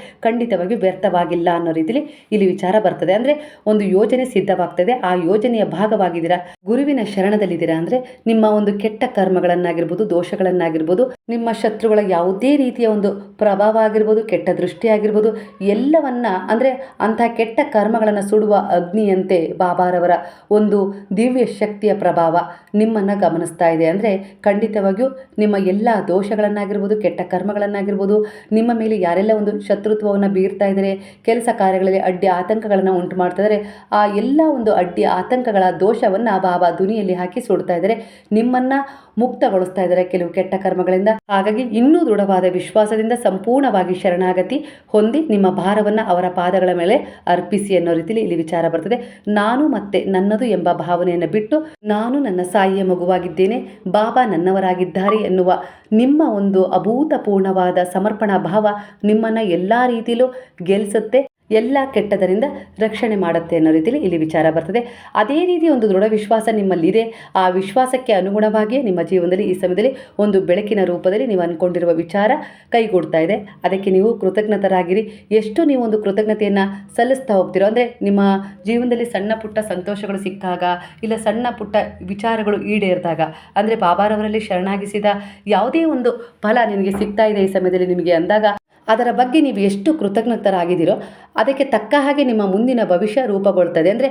ಖಂಡಿತವಾಗಿ ವ್ಯರ್ಥವಾಗಿಲ್ಲ ಅನ್ನೋ ರೀತಿಲಿ ಇಲ್ಲಿ ವಿಚಾರ ಬರ್ತದೆ. ಅಂದರೆ ಒಂದು ಯೋಜನೆ ಸಿದ್ಧವಾಗ್ತದೆ. ಆ ಯೋಜನೆಯ ಭಾಗವಾಗಿದ್ದೀರಾ, ಗುರುವಿನ ಶರಣದಲ್ಲಿದ್ದೀರಾ ಅಂದರೆ ನಿಮ್ಮ ಒಂದು ಕೆಟ್ಟ ಕರ್ಮಗಳನ್ನಾಗಿರ್ಬೋದು, ದೋಷಗಳನ್ನಾಗಿರ್ಬೋದು, ನಿಮ್ಮ ಶತ್ರುಗಳ ಯಾವುದೇ ರೀತಿಯ ಒಂದು ಪ್ರಭಾವ ಆಗಿರ್ಬೋದು, ಕೆಟ್ಟ ದೃಷ್ಟಿ ಆಗಿರ್ಬೋದು, ಎಲ್ಲವನ್ನ ಅಂದರೆ ಅಂಥ ಕೆಟ್ಟ ಕರ್ಮಗಳನ್ನು ಸುಡುವ ಅಗ್ನಿಯಂತೆ ಬಾಬಾರವರ ಒಂದು ದಿವ್ಯ ಶಕ್ತಿಯ ಪ್ರಭಾವ ನಿಮ್ಮನ್ನು ಗಮನಿಸ್ತಾ ಇದೆ. ಅಂದರೆ ಖಂಡಿತವಾಗಿಯೂ ನಿಮ್ಮ ಎಲ್ಲ ದೋಷಗಳನ್ನಾಗಿರ್ಬೋದು, ಕೆಟ್ಟ ಕರ್ಮಗಳನ್ನಾಗಿರ್ಬೋದು, ನಿಮ್ಮ ಮೇಲೆ ಯಾರೆಲ್ಲ ಒಂದು ಶತ್ರುತ್ವವನ್ನು ಬೀರ್ತಾ ಇದ್ದಾರೆ. ಕೆಲಸ ಕಾರ್ಯಗಳಲ್ಲಿ ಅಡ್ಡಿ ಆತಂಕಗಳನ್ನು ಉಂಟು ಮಾಡ್ತಾ ಇದ್ದಾರೆ. ಆ ಎಲ್ಲ ಒಂದು ಅಡ್ಡಿ ಆತಂಕಗಳ ದೋಷವನ್ನು ಬಾಬಾ ದುನಿಯಲ್ಲಿ ಹಾಕಿ ಸುಡ್ತಾ ಇದ್ದಾರೆ. ನಿಮ್ಮನ್ನು ಮುಕ್ತಗೊಳಿಸ್ತಾ ಇದ್ದಾರೆ ಕೆಲವು ಕೆಟ್ಟ ಕರ್ಮಗಳಿಂದ. ಹಾಗಾಗಿ ಇನ್ನೂ ದೃಢವಾದ ವಿಶ್ವಾಸದಿಂದ ಸಂಪೂರ್ಣವಾಗಿ ಶರಣಾಗತಿ ಹೊಂದಿ ನಿಮ್ಮ ಭಾರವನ್ನು ಅವರ ಪಾದಗಳ ಮೇಲೆ ಅರ್ಪಿಸಿ ಅನ್ನೋ ರೀತಿಯಲ್ಲಿ ಇಲ್ಲಿ ವಿಚಾರ ಬರ್ತದೆ. ನಾನು ಮತ್ತೆ ನನ್ನದು ಎಂಬ ಭಾವನೆಯನ್ನು ಬಿಟ್ಟು ನಾನು ನನ್ನ ಸಾಯಿಯ ಮಗುವಾಗಿದ್ದೇನೆ, ಬಾಬಾ ನನ್ನವರಾಗಿದ್ದಾರೆ ಎನ್ನುವ ನಿಮ್ಮ ಒಂದು ಅಭೂತಪೂರ್ಣವಾದ ಸಮರ್ಪಣಾ ಭಾವ ನಿಮ್ಮನ್ನು ಎಲ್ಲ ರೀತಿಯಲ್ಲೂ ಗೆಲ್ಲಿಸುತ್ತೆ ಎಲ್ಲ ಕೆಟ್ಟದರಿಂದ ರಕ್ಷಣೆ ಮಾಡುತ್ತೆ ಅನ್ನೋ ರೀತಿಯಲ್ಲಿ ಇಲ್ಲಿ ವಿಚಾರ ಬರ್ತದೆ. ಅದೇ ರೀತಿ ಒಂದು ದೃಢ ವಿಶ್ವಾಸ ನಿಮ್ಮಲ್ಲಿದೆ. ಆ ವಿಶ್ವಾಸಕ್ಕೆ ಅನುಗುಣವಾಗಿಯೇ ನಿಮ್ಮ ಜೀವನದಲ್ಲಿ ಈ ಸಮಯದಲ್ಲಿ ಒಂದು ಬೆಳಕಿನ ರೂಪದಲ್ಲಿ ನೀವು ಅಂದ್ಕೊಂಡಿರುವ ವಿಚಾರ ಕೈಗೂಡ್ತಾ ಇದೆ. ಅದಕ್ಕೆ ನೀವು ಕೃತಜ್ಞತರಾಗಿರಿ. ಎಷ್ಟು ನೀವು ಒಂದು ಕೃತಜ್ಞತೆಯನ್ನು ಸಲ್ಲಿಸ್ತಾ ಹೋಗ್ತೀರೋ, ಅಂದರೆ ನಿಮ್ಮ ಜೀವನದಲ್ಲಿ ಸಣ್ಣ ಪುಟ್ಟ ಸಂತೋಷಗಳು ಸಿಕ್ಕಾಗ, ಇಲ್ಲ ಸಣ್ಣ ಪುಟ್ಟ ವಿಚಾರಗಳು ಈಡೇರಿದಾಗ, ಅಂದರೆ ಬಾಬಾರವರಲ್ಲಿ ಶರಣಾಗಿಸಿದ ಯಾವುದೇ ಒಂದು ಫಲ ನಿಮಗೆ ಸಿಗ್ತಾ ಇದೆ ಈ ಸಮಯದಲ್ಲಿ ನಿಮಗೆ ಅಂದಾಗ ಅದರ ಬಗ್ಗೆ ನೀವು ಎಷ್ಟು ಕೃತಜ್ಞತರಾಗಿದ್ದೀರೋ ಅದಕ್ಕೆ ತಕ್ಕ ಹಾಗೆ ನಿಮ್ಮ ಮುಂದಿನ ಭವಿಷ್ಯ ರೂಪುಗೊಳ್ತದೆ. ಅಂದರೆ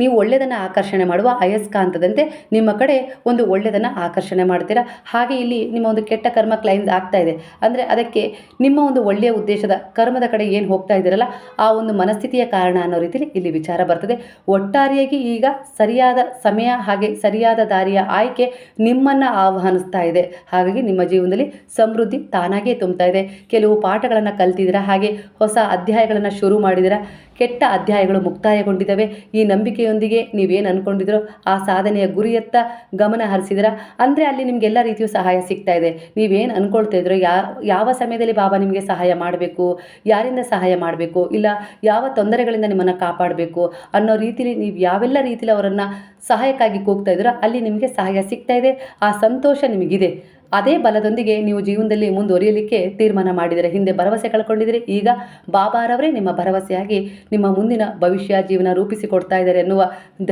ನೀವು ಒಳ್ಳೆಯದನ್ನು ಆಕರ್ಷಣೆ ಮಾಡುವ ಅಯಸ್ಕಾಂತದಂತೆ ನಿಮ್ಮ ಕಡೆ ಒಂದು ಒಳ್ಳೆಯದನ್ನು ಆಕರ್ಷಣೆ ಮಾಡ್ತೀರಾ? ಹಾಗೆ ಇಲ್ಲಿ ನಿಮ್ಮ ಒಂದು ಕೆಟ್ಟ ಕರ್ಮ ಕ್ಲೈಮ್ಸ್ ಆಗ್ತಾ ಇದೆ. ಅಂದರೆ ಅದಕ್ಕೆ ನಿಮ್ಮ ಒಂದು ಒಳ್ಳೆಯ ಉದ್ದೇಶದ ಕರ್ಮದ ಕಡೆ ಏನು ಹೋಗ್ತಾ ಇದ್ದೀರಲ್ಲ, ಆ ಒಂದು ಮನಸ್ಥಿತಿಯ ಕಾರಣ ಅನ್ನೋ ರೀತಿಯಲ್ಲಿ ಇಲ್ಲಿ ವಿಚಾರ ಬರ್ತದೆ. ಒಟ್ಟಾರೆಯಾಗಿ ಈಗ ಸರಿಯಾದ ಸಮಯ ಹಾಗೆ ಸರಿಯಾದ ದಾರಿಯ ಆಯ್ಕೆ ನಿಮ್ಮನ್ನು ಆಹ್ವಾನಿಸ್ತಾ ಇದೆ. ಹಾಗಾಗಿ ನಿಮ್ಮ ಜೀವನದಲ್ಲಿ ಸಮೃದ್ಧಿ ತಾನಾಗೇ ತುಂಬ್ತಾ ಇದೆ. ಕೆಲವು ಪಾಠಗಳನ್ನು ಕಲ್ತಿದ್ದೀರಾ? ಹಾಗೆ ಹೊಸ ಅಧ್ಯಾಯಗಳನ್ನು ಶುರು ಮಾಡಿದ್ದೀರಾ? ಕೆಟ್ಟ ಅಧ್ಯಾಯಗಳು ಮುಕ್ತಾಯಗೊಂಡಿದ್ದಾವೆ ಈ ನಂಬಿಕೆಯೊಂದಿಗೆ ನೀವೇನು ಅಂದ್ಕೊಂಡಿದ್ರೋ ಆ ಸಾಧನೆಯ ಗುರಿಯತ್ತ ಗಮನ ಹರಿಸಿದ್ರ. ಅಂದರೆ ಅಲ್ಲಿ ನಿಮಗೆಲ್ಲ ರೀತಿಯೂ ಸಹಾಯ ಸಿಗ್ತಾ ಇದೆ. ನೀವೇನು ಅಂದ್ಕೊಳ್ತಾ ಇದ್ರೋ ಯಾ, ಯಾವ ಸಮಯದಲ್ಲಿ ಬಾಬಾ ನಿಮಗೆ ಸಹಾಯ ಮಾಡಬೇಕು, ಯಾರಿಂದ ಸಹಾಯ ಮಾಡಬೇಕು, ಇಲ್ಲ ಯಾವ ತೊಂದರೆಗಳಿಂದ ನಿಮ್ಮನ್ನು ಕಾಪಾಡಬೇಕು ಅನ್ನೋ ರೀತಿಲಿ ನೀವು ಯಾವೆಲ್ಲ ರೀತಿಲಿ ಅವರನ್ನು ಸಹಾಯಕ್ಕಾಗಿ ಕೂಗ್ತಾ ಇದ್ದೀರೋ ಅಲ್ಲಿ ನಿಮಗೆ ಸಹಾಯ ಸಿಗ್ತಾ ಇದೆ. ಆ ಸಂತೋಷ ನಿಮಗಿದೆ. ಅದೇ ಬಲದೊಂದಿಗೆ ನೀವು ಜೀವನದಲ್ಲಿ ಮುಂದುವರಿಯಲಿಕ್ಕೆ ತೀರ್ಮಾನ ಮಾಡಿದರೆ, ಹಿಂದೆ ಭರವಸೆ ಕಳ್ಕೊಂಡಿದ್ರೆ ಈಗ ಬಾಬಾರವರೇ ನಿಮ್ಮ ಭರವಸೆಯಾಗಿ ನಿಮ್ಮ ಮುಂದಿನ ಭವಿಷ್ಯ ಜೀವನ ರೂಪಿಸಿಕೊಡ್ತಾ ಇದ್ದಾರೆ ಎನ್ನುವ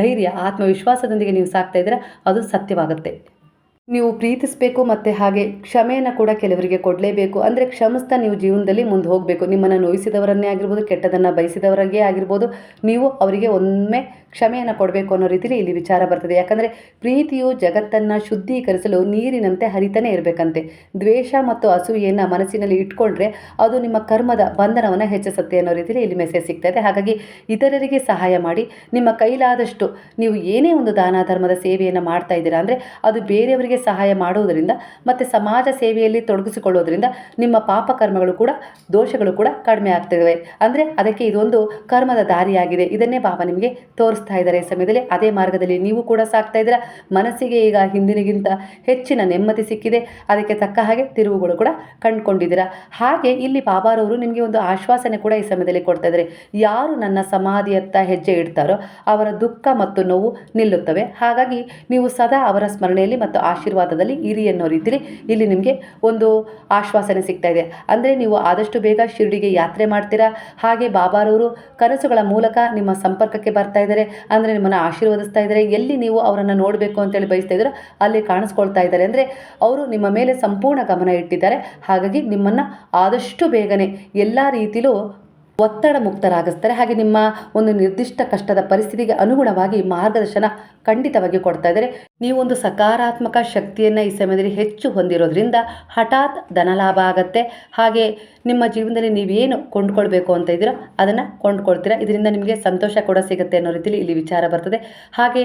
ಧೈರ್ಯ, ಆತ್ಮವಿಶ್ವಾಸದೊಂದಿಗೆ ನೀವು ಸಾಕ್ತಾ ಅದು ಸತ್ಯವಾಗುತ್ತೆ. ನೀವು ಪ್ರೀತಿಸಬೇಕು ಮತ್ತು ಹಾಗೆ ಕ್ಷಮೆಯನ್ನು ಕೂಡ ಕೆಲವರಿಗೆ ಕೊಡಲೇಬೇಕು. ಅಂದರೆ ಕ್ಷಮಿಸ್ತಾ ನೀವು ಜೀವನದಲ್ಲಿ ಮುಂದೆ ಹೋಗಬೇಕು. ನಿಮ್ಮನ್ನು ನೋಯಿಸಿದವರನ್ನೇ ಆಗಿರ್ಬೋದು ಕೆಟ್ಟದನ್ನು ಬಯಸಿದವರಿಗೆ ಆಗಿರ್ಬೋದು, ನೀವು ಅವರಿಗೆ ಒಮ್ಮೆ ಕ್ಷಮೆಯನ್ನು ಕೊಡಬೇಕು ಅನ್ನೋ ರೀತಿಯಲ್ಲಿ ಇಲ್ಲಿ ವಿಚಾರ ಬರ್ತದೆ. ಯಾಕಂದರೆ ಪ್ರೀತಿಯು ಜಗತ್ತನ್ನು ಶುದ್ಧೀಕರಿಸಲು ನೀರಿನಂತೆ ಹರಿತಾನೆ ಇರಬೇಕಂತೆ. ದ್ವೇಷ ಮತ್ತು ಅಸೂಯೆಯನ್ನು ಮನಸ್ಸಿನಲ್ಲಿ ಇಟ್ಕೊಂಡ್ರೆ ಅದು ನಿಮ್ಮ ಕರ್ಮದ ಬಂಧನವನ್ನು ಹೆಚ್ಚಿಸುತ್ತೆ ಅನ್ನೋ ರೀತಿಯಲ್ಲಿ ಇಲ್ಲಿ ಮೆಸೇಜ್ ಸಿಗ್ತದೆ. ಹಾಗಾಗಿ ಇತರರಿಗೆ ಸಹಾಯ ಮಾಡಿ, ನಿಮ್ಮ ಕೈಲಾದಷ್ಟು ನೀವು ಏನೇ ಒಂದು ದಾನ ಧರ್ಮದ ಸೇವೆಯನ್ನು ಮಾಡ್ತಾ ಇದ್ದೀರಾ ಅಂದರೆ ಅದು ಬೇರೆಯವರಿಗೆ ಸಹಾಯ ಮಾಡುವುದರಿಂದ ಮತ್ತು ಸಮಾಜ ಸೇವೆಯಲ್ಲಿ ತೊಡಗಿಸಿಕೊಳ್ಳೋದ್ರಿಂದ ನಿಮ್ಮ ಪಾಪ ಕರ್ಮಗಳು ಕೂಡ, ದೋಷಗಳು ಕೂಡ ಕಡಿಮೆ ಆಗ್ತವೆ ಅಂದರೆ ಅದಕ್ಕೆ ಇದೊಂದು ಕರ್ಮದ ದಾರಿಯಾಗಿದೆ. ಇದನ್ನೇ ಬಾಬಾ ನಿಮಗೆ ತೋರಿಸ್ತಾ ಇದ್ದಾರೆ. ಈ ಸಮಯದಲ್ಲಿ ಅದೇ ಮಾರ್ಗದಲ್ಲಿ ನೀವು ಕೂಡ ಸಾಕ್ತಾ ಇದ್ದೀರಾ? ಮನಸ್ಸಿಗೆ ಈಗ ಹಿಂದಿನಗಿಂತ ಹೆಚ್ಚಿನ ನೆಮ್ಮದಿ ಸಿಕ್ಕಿದೆ. ಅದಕ್ಕೆ ತಕ್ಕ ಹಾಗೆ ತಿರುವುಗಳು ಕೂಡ ಕಂಡುಕೊಂಡಿದ್ದೀರಾ? ಹಾಗೆ ಇಲ್ಲಿ ಬಾಬಾರವರು ನಿಮಗೆ ಒಂದು ಆಶ್ವಾಸನೆ ಕೂಡ ಈ ಸಮಯದಲ್ಲಿ ಕೊಡ್ತಾ ಇದ್ದಾರೆ. ಯಾರು ನನ್ನ ಸಮಾಧಿಯತ್ತ ಹೆಜ್ಜೆ ಇಡ್ತಾರೋ ಅವರ ದುಃಖ ಮತ್ತು ನೋವು ನಿಲ್ಲುತ್ತವೆ. ಹಾಗಾಗಿ ನೀವು ಸದಾ ಅವರ ಸ್ಮರಣೆಯಲ್ಲಿ ಮತ್ತು ಆಶೀರ್ವಾದದಲ್ಲಿ ಇರಿ ಅನ್ನೋ ರೀತಿಯಲ್ಲಿ ಇಲ್ಲಿ ನಿಮಗೆ ಒಂದು ಆಶ್ವಾಸನೆ ಸಿಗ್ತಾ ಇದೆ. ಅಂದರೆ ನೀವು ಆದಷ್ಟು ಬೇಗ ಶಿರಡಿಗೆ ಯಾತ್ರೆ ಮಾಡ್ತೀರಾ? ಹಾಗೆ ಬಾಬಾರವರು ಕನಸುಗಳ ಮೂಲಕ ನಿಮ್ಮ ಸಂಪರ್ಕಕ್ಕೆ ಬರ್ತಾ ಇದ್ದಾರೆ. ಅಂದರೆ ನಿಮ್ಮನ್ನು ಆಶೀರ್ವದಿಸ್ತಾ ಇದ್ದಾರೆ. ಎಲ್ಲಿ ನೀವು ಅವರನ್ನು ನೋಡಬೇಕು ಅಂತೇಳಿ ಬಯಸ್ತಾ ಇದ್ದೀರೋ ಅಲ್ಲಿ ಕಾಣಿಸ್ಕೊಳ್ತಾ ಇದ್ದಾರೆ. ಅಂದರೆ ಅವರು ನಿಮ್ಮ ಮೇಲೆ ಸಂಪೂರ್ಣ ಗಮನ ಇಟ್ಟಿದ್ದಾರೆ. ಹಾಗಾಗಿ ನಿಮ್ಮನ್ನು ಆದಷ್ಟು ಬೇಗನೆ ಎಲ್ಲ ರೀತಿಲೂ ಒತ್ತಡ ಮುಕ್ತರಾಗಿಸ್ತಾರೆ ಹಾಗೆ ನಿಮ್ಮ ಒಂದು ನಿರ್ದಿಷ್ಟ ಕಷ್ಟದ ಪರಿಸ್ಥಿತಿಗೆ ಅನುಗುಣವಾಗಿ ಮಾರ್ಗದರ್ಶನ ಖಂಡಿತವಾಗಿ ಕೊಡ್ತಾ ಇದ್ದಾರೆ. ನೀವೊಂದು ಸಕಾರಾತ್ಮಕ ಶಕ್ತಿಯನ್ನು ಈ ಸಮಯದಲ್ಲಿ ಹೆಚ್ಚು ಹೊಂದಿರೋದ್ರಿಂದ ಹಠಾತ್ ಧನಲಾಭ ಆಗುತ್ತೆ. ಹಾಗೆ ನಿಮ್ಮ ಜೀವನದಲ್ಲಿ ನೀವೇನು ಕೊಂಡ್ಕೊಳ್ಬೇಕು ಅಂತ ಇದ್ದೀರೋ ಅದನ್ನು ಕೊಂಡ್ಕೊಳ್ತೀರಾ. ಇದರಿಂದ ನಿಮಗೆ ಸಂತೋಷ ಕೂಡ ಸಿಗುತ್ತೆ ಅನ್ನೋ ರೀತಿಯಲ್ಲಿ ಇಲ್ಲಿ ವಿಚಾರ ಬರ್ತದೆ. ಹಾಗೆ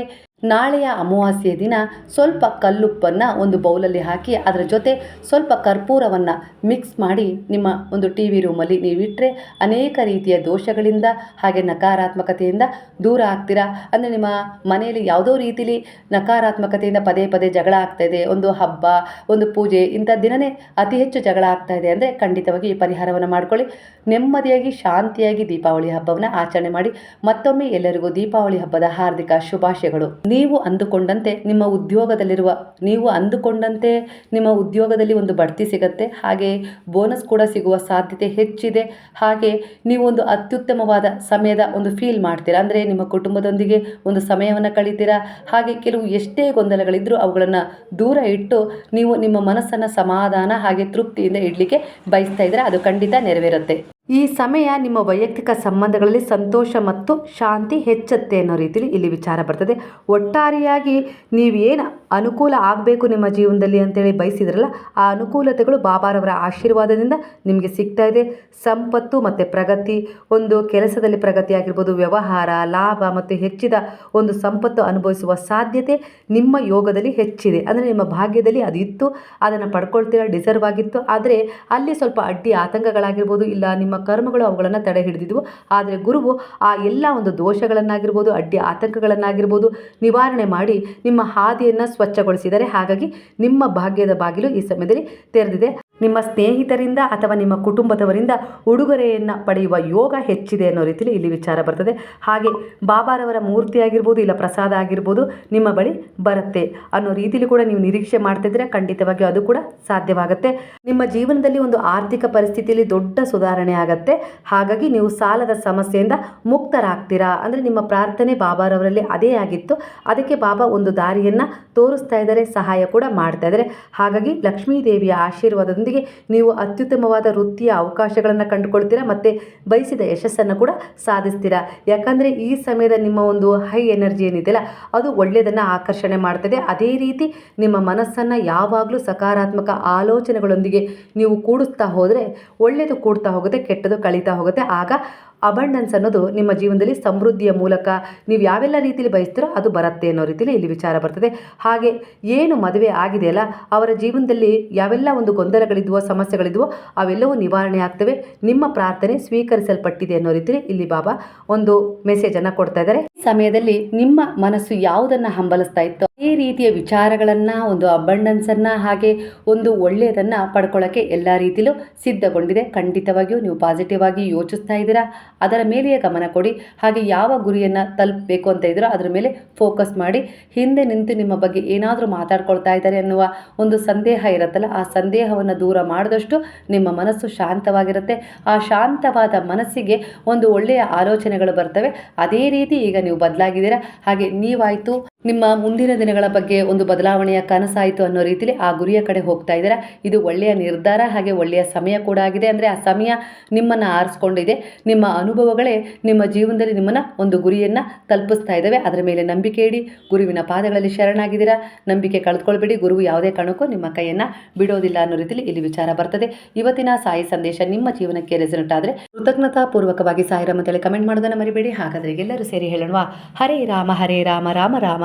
ನಾಳೆಯ ಅಮಾವಾಸ್ಯೆಯ ದಿನ ಸ್ವಲ್ಪ ಕಲ್ಲುಪ್ಪನ್ನು ಒಂದು ಬೌಲಲ್ಲಿ ಹಾಕಿ ಅದರ ಜೊತೆ ಸ್ವಲ್ಪ ಕರ್ಪೂರವನ್ನು ಮಿಕ್ಸ್ ಮಾಡಿ ನಿಮ್ಮ ಒಂದು ಟಿ ವಿ ರೂಮಲ್ಲಿ ನೀವಿಟ್ಟರೆ ಅನೇಕ ರೀತಿಯ ದೋಷಗಳಿಂದ ಹಾಗೆ ನಕಾರಾತ್ಮಕತೆಯಿಂದ ದೂರ ಆಗ್ತೀರಾ? ಅಂದರೆ ನಿಮ್ಮ ಮನೆಯಲ್ಲಿ ಯಾವುದೋ ರೀತಿಲಿ ನಕಾರಾತ್ಮಕತೆಯಿಂದ ಪದೇ ಪದೇ ಜಗಳ ಆಗ್ತಾ ಇದೆ, ಒಂದು ಹಬ್ಬ, ಒಂದು ಪೂಜೆ, ಇಂಥ ದಿನವೇ ಅತಿ ಹೆಚ್ಚು ಜಗಳ ಆಗ್ತಾ ಇದೆ ಅಂದರೆ ಖಂಡಿತವಾಗಿ ಈ ಪರಿಹಾರವನ್ನು ಮಾಡ್ಕೊಳ್ಳಿ. ನೆಮ್ಮದಿಯಾಗಿ, ಶಾಂತಿಯಾಗಿ ದೀಪಾವಳಿ ಹಬ್ಬವನ್ನು ಆಚರಣೆ ಮಾಡಿ ಮತ್ತೊಮ್ಮೆ ಎಲ್ಲರಿಗೂ ದೀಪಾವಳಿ ಹಬ್ಬದ ಹಾರ್ದಿಕ ಶುಭಾಶಯಗಳು. ನೀವು ಅಂದುಕೊಂಡಂತೆ ನಿಮ್ಮ ಉದ್ಯೋಗದಲ್ಲಿರುವ, ನೀವು ಅಂದುಕೊಂಡಂತೆ ನಿಮ್ಮ ಉದ್ಯೋಗದಲ್ಲಿ ಒಂದು ಬಡ್ತಿ ಸಿಗತ್ತೆ, ಹಾಗೆ ಬೋನಸ್ ಕೂಡ ಸಿಗುವ ಸಾಧ್ಯತೆ ಹೆಚ್ಚಿದೆ. ಹಾಗೆ ನೀವು ಒಂದು ಅತ್ಯುತ್ತಮವಾದ ಸಮಯದ ಒಂದು ಫೀಲ್ ಮಾಡ್ತೀರಾ? ಅಂದರೆ ನಿಮ್ಮ ಕುಟುಂಬದೊಂದಿಗೆ ಒಂದು ಸಮಯವನ್ನು ಕಳಿತೀರಾ? ಹಾಗೆ ಕೆಲವು ಎಷ್ಟೇ ಗೊಂದಲಗಳಿದ್ದರೂ ಅವುಗಳನ್ನು ದೂರ ಇಟ್ಟು ನೀವು ನಿಮ್ಮ ಮನಸ್ಸನ್ನು ಸಮಾಧಾನ ಹಾಗೆ ತೃಪ್ತಿಯಿಂದ ಇಡಲಿಕ್ಕೆ ಬಯಸ್ತಾ ಇದ್ದರೆ ಅದು ಖಂಡಿತ ನೆರವೇರುತ್ತೆ. ಈ ಸಮಯ ನಿಮ್ಮ ವೈಯಕ್ತಿಕ ಸಂಬಂಧಗಳಲ್ಲಿ ಸಂತೋಷ ಮತ್ತು ಶಾಂತಿ ಹೆಚ್ಚುತ್ತೆ ಅನ್ನೋ ರೀತಿಯಲ್ಲಿ ಇಲ್ಲಿ ವಿಚಾರ ಬರ್ತದೆ. ಒಟ್ಟಾರೆಯಾಗಿ ನೀವೇನು ಅನುಕೂಲ ಆಗಬೇಕು ನಿಮ್ಮ ಜೀವನದಲ್ಲಿ ಅಂತೇಳಿ ಬಯಸಿದ್ರಲ್ಲ, ಆ ಅನುಕೂಲತೆಗಳು ಬಾಬಾರವರ ಆಶೀರ್ವಾದದಿಂದ ನಿಮಗೆ ಸಿಗ್ತಾ ಇದೆ. ಸಂಪತ್ತು ಮತ್ತು ಪ್ರಗತಿ, ಒಂದು ಕೆಲಸದಲ್ಲಿ ಪ್ರಗತಿ ಆಗಿರ್ಬೋದು ವ್ಯವಹಾರ, ಲಾಭ ಮತ್ತು ಹೆಚ್ಚಿದ ಒಂದು ಸಂಪತ್ತು ಅನುಭವಿಸುವ ಸಾಧ್ಯತೆ ನಿಮ್ಮ ಯೋಗದಲ್ಲಿ ಹೆಚ್ಚಿದೆ. ಅಂದರೆ ನಿಮ್ಮ ಭಾಗ್ಯದಲ್ಲಿ ಅದು ಇತ್ತು, ಅದನ್ನು ಪಡ್ಕೊಳ್ತೀರಾ, ಡಿಸರ್ವ್ ಆಗಿತ್ತು. ಆದರೆ ಅಲ್ಲಿ ಸ್ವಲ್ಪ ಅಡ್ಡಿ ಆತಂಕಗಳಾಗಿರ್ಬೋದು, ಇಲ್ಲ ನಿಮ್ಮ ಕರ್ಮಗಳು ಅವುಗಳನ್ನು ತಡೆ ಹಿಡಿದಿದ್ವು. ಆದರೆ ಗುರುವು ಆ ಎಲ್ಲ ಒಂದು ದೋಷಗಳನ್ನಾಗಿರ್ಬೋದು, ಅಡ್ಡಿ ಆತಂಕಗಳನ್ನಾಗಿರ್ಬೋದು ನಿವಾರಣೆ ಮಾಡಿ ನಿಮ್ಮ ಹಾದಿಯನ್ನು ಸ್ವಚ್ಛಗೊಳಿಸಿದ್ದಾರೆ ಹಾಗಾಗಿ ನಿಮ್ಮ ಭಾಗ್ಯದ ಬಾಗಿಲು ಈ ಸಮಯದಲ್ಲಿ ತೆರೆದಿದೆ. ನಿಮ್ಮ ಸ್ನೇಹಿತರಿಂದ ಅಥವಾ ನಿಮ್ಮ ಕುಟುಂಬದವರಿಂದ ಉಡುಗೊರೆಯನ್ನು ಪಡೆಯುವ ಯೋಗ ಹೆಚ್ಚಿದೆ ಅನ್ನೋ ರೀತಿಯಲ್ಲಿ ಇಲ್ಲಿ ವಿಚಾರ ಬರ್ತದೆ. ಹಾಗೆ ಬಾಬಾರವರ ಮೂರ್ತಿ ಆಗಿರ್ಬೋದು, ಇಲ್ಲ ಪ್ರಸಾದ ಆಗಿರ್ಬೋದು ನಿಮ್ಮ ಬಳಿ ಬರುತ್ತೆ ಅನ್ನೋ ರೀತಿಯಲ್ಲಿ ಕೂಡ ನೀವು ನಿರೀಕ್ಷೆ ಮಾಡ್ತಿದ್ರೆ ಖಂಡಿತವಾಗಿ ಅದು ಕೂಡ ಸಾಧ್ಯವಾಗುತ್ತೆ. ನಿಮ್ಮ ಜೀವನದಲ್ಲಿ ಒಂದು ಆರ್ಥಿಕ ಪರಿಸ್ಥಿತಿಯಲ್ಲಿ ದೊಡ್ಡ ಸುಧಾರಣೆ ಆಗತ್ತೆ. ಹಾಗಾಗಿ ನೀವು ಸಾಲದ ಸಮಸ್ಯೆಯಿಂದ ಮುಕ್ತರಾಗ್ತೀರಾ? ಅಂದರೆ ನಿಮ್ಮ ಪ್ರಾರ್ಥನೆ ಬಾಬಾರವರಲ್ಲಿ ಅದೇ ಆಗಿತ್ತು. ಅದಕ್ಕೆ ಬಾಬಾ ಒಂದು ದಾರಿಯನ್ನು ತೋರಿಸ್ತಾ ಇದ್ದಾರೆ, ಸಹಾಯ ಕೂಡ ಮಾಡ್ತಾ ಇದ್ದಾರೆ. ಹಾಗಾಗಿ ಲಕ್ಷ್ಮೀ ದೇವಿಯ ಆಶೀರ್ವಾದದಿಂದ ನೀವು ಅತ್ಯುತ್ತಮವಾದ ವೃತ್ತಿಯ ಅವಕಾಶಗಳನ್ನು ಕಂಡುಕೊಳ್ತೀರಾ ಮತ್ತು ಬಯಸಿದ ಯಶಸ್ಸನ್ನು ಕೂಡ ಸಾಧಿಸ್ತೀರಾ? ಯಾಕಂದರೆ ಈ ಸಮಯದ ನಿಮ್ಮ ಒಂದು ಹೈ ಎನರ್ಜಿ ಏನಿದೆಯಲ್ಲ, ಅದು ಒಳ್ಳೆಯದನ್ನು ಆಕರ್ಷಣೆ ಮಾಡ್ತದೆ. ಅದೇ ರೀತಿ ನಿಮ್ಮ ಮನಸ್ಸನ್ನು ಯಾವಾಗಲೂ ಸಕಾರಾತ್ಮಕ ಆಲೋಚನೆಗಳೊಂದಿಗೆ ನೀವು ಕೂಡಿಸ್ತಾ ಹೋದರೆ ಒಳ್ಳೆಯದು ಕೂಡ್ತಾ ಹೋಗುತ್ತೆ, ಕೆಟ್ಟದು ಕಳೀತಾ ಹೋಗುತ್ತೆ. ಆಗ ಅಬಂಡೆನ್ಸ್ ಅನ್ನೋದು ನಿಮ್ಮ ಜೀವನದಲ್ಲಿ ಸಮೃದ್ಧಿಯ ಮೂಲಕ ನೀವು ಯಾವೆಲ್ಲ ರೀತಿಯಲ್ಲಿ ಬಯಸ್ತೀರೋ ಅದು ಬರುತ್ತೆ ಅನ್ನೋ ರೀತಿಯಲ್ಲಿ ಇಲ್ಲಿ ವಿಚಾರ ಬರ್ತದೆ. ಹಾಗೆ ಏನು ಮದುವೆ ಆಗಿದೆಯಲ್ಲ ಅವರ ಜೀವನದಲ್ಲಿ ಯಾವೆಲ್ಲ ಒಂದು ಗೊಂದಲಗಳಿದ್ವೋ, ಸಮಸ್ಯೆಗಳಿದ್ವೋ, ಅವೆಲ್ಲವೂ ನಿವಾರಣೆ ಆಗ್ತವೆ. ನಿಮ್ಮ ಪ್ರಾರ್ಥನೆ ಸ್ವೀಕರಿಸಲ್ಪಟ್ಟಿದೆ ಅನ್ನೋ ರೀತಿಯಲ್ಲಿ ಇಲ್ಲಿ ಬಾಬಾ ಒಂದು ಮೆಸೇಜನ್ನು ಕೊಡ್ತಾ ಇದ್ದಾರೆ. ಸಮಯದಲ್ಲಿ ನಿಮ್ಮ ಮನಸ್ಸು ಯಾವುದನ್ನು ಹಂಬಲಿಸ್ತಾ ಇತ್ತೋ ಈ ರೀತಿಯ ವಿಚಾರಗಳನ್ನು, ಒಂದು ಅಬಂಡನ್ಸನ್ನು ಹಾಗೆ ಒಂದು ಒಳ್ಳೆಯದನ್ನು ಪಡ್ಕೊಳ್ಳೋಕ್ಕೆ ಎಲ್ಲ ರೀತಿಯಲ್ಲೂ ಸಿದ್ಧಗೊಂಡಿದೆ. ಖಂಡಿತವಾಗಿಯೂ ನೀವು ಪಾಸಿಟಿವ್ ಆಗಿ ಯೋಚಿಸ್ತಾ ಇದ್ದೀರಾ? ಅದರ ಮೇಲೆಯೇ ಗಮನ ಕೊಡಿ. ಹಾಗೆ ಯಾವ ಗುರಿಯನ್ನು ತಲುಪಬೇಕು ಅಂತ ಇದ್ದೀರೋ ಅದರ ಮೇಲೆ ಫೋಕಸ್ ಮಾಡಿ. ಹಿಂದೆ ನಿಂತು ನಿಮ್ಮ ಬಗ್ಗೆ ಏನಾದರೂ ಮಾತಾಡ್ಕೊಳ್ತಾ ಇದ್ದಾರೆ ಅನ್ನುವ ಒಂದು ಸಂದೇಹ ಇರುತ್ತಲ್ಲ, ಆ ಸಂದೇಹವನ್ನು ದೂರ ಮಾಡಿದಷ್ಟು ನಿಮ್ಮ ಮನಸ್ಸು ಶಾಂತವಾಗಿರುತ್ತೆ. ಆ ಶಾಂತವಾದ ಮನಸ್ಸಿಗೆ ಒಂದು ಒಳ್ಳೆಯ ಆಲೋಚನೆಗಳು ಬರ್ತವೆ. ಅದೇ ರೀತಿ ಈಗ ನೀವು ಬದಲಾಗಿದ್ದೀರಾ? ಹಾಗೆ ನೀವಾಯಿತು ನಿಮ್ಮ ಮುಂದಿನ ದಿನಗಳ ಬಗ್ಗೆ ಒಂದು ಬದಲಾವಣೆಯ ಕನಸಾಯಿತು ಅನ್ನೋ ರೀತಿಲಿ ಆ ಗುರಿಯ ಕಡೆ ಹೋಗ್ತಾ ಇದ್ದೀರಾ. ಇದು ಒಳ್ಳೆಯ ನಿರ್ಧಾರ ಹಾಗೆ ಒಳ್ಳೆಯ ಸಮಯ ಕೂಡ ಆಗಿದೆ. ಅಂದರೆ ಆ ಸಮಯ ನಿಮ್ಮನ್ನು ಆರಿಸ್ಕೊಂಡಿದೆ. ನಿಮ್ಮ ಅನುಭವಗಳೇ ನಿಮ್ಮ ಜೀವನದಲ್ಲಿ ನಿಮ್ಮನ್ನು ಒಂದು ಗುರಿಯನ್ನು ತಲುಪಿಸ್ತಾ ಇದ್ದಾವೆ. ಅದರ ಮೇಲೆ ನಂಬಿಕೆ ಇಡಿ, ಗುರುವಿನ ಪಾದಗಳಲ್ಲಿ ಶರಣಾಗಿದ್ದೀರಾ? ನಂಬಿಕೆ ಕಳೆದುಕೊಳ್ಬೇಡಿ. ಗುರುವು ಯಾವುದೇ ಕಾರಣಕ್ಕೂ ನಿಮ್ಮ ಕೈಯನ್ನು ಬಿಡೋದಿಲ್ಲ ಅನ್ನೋ ರೀತಿಲಿ ಇಲ್ಲಿ ವಿಚಾರ ಬರ್ತದೆ. ಇವತ್ತಿನ ಸಾಯಿ ಸಂದೇಶ ನಿಮ್ಮ ಜೀವನಕ್ಕೆ ರೆಸಲ್ಟ್ ಆದರೆ ಕೃತಜ್ಞತಾಪೂರ್ವಕವಾಗಿ ಸಾಯಿರಾಮ್ ಅಂತೇಳಿ ಕಮೆಂಟ್ ಮಾಡೋದನ್ನು ಮರಿಬೇಡಿ. ಹಾಗಾದರೆ ಎಲ್ಲರೂ ಸೇರಿ ಹೇಳೋಣ ಹರೇ ರಾಮ ಹರೇ ರಾಮ ರಾಮ ರಾಮ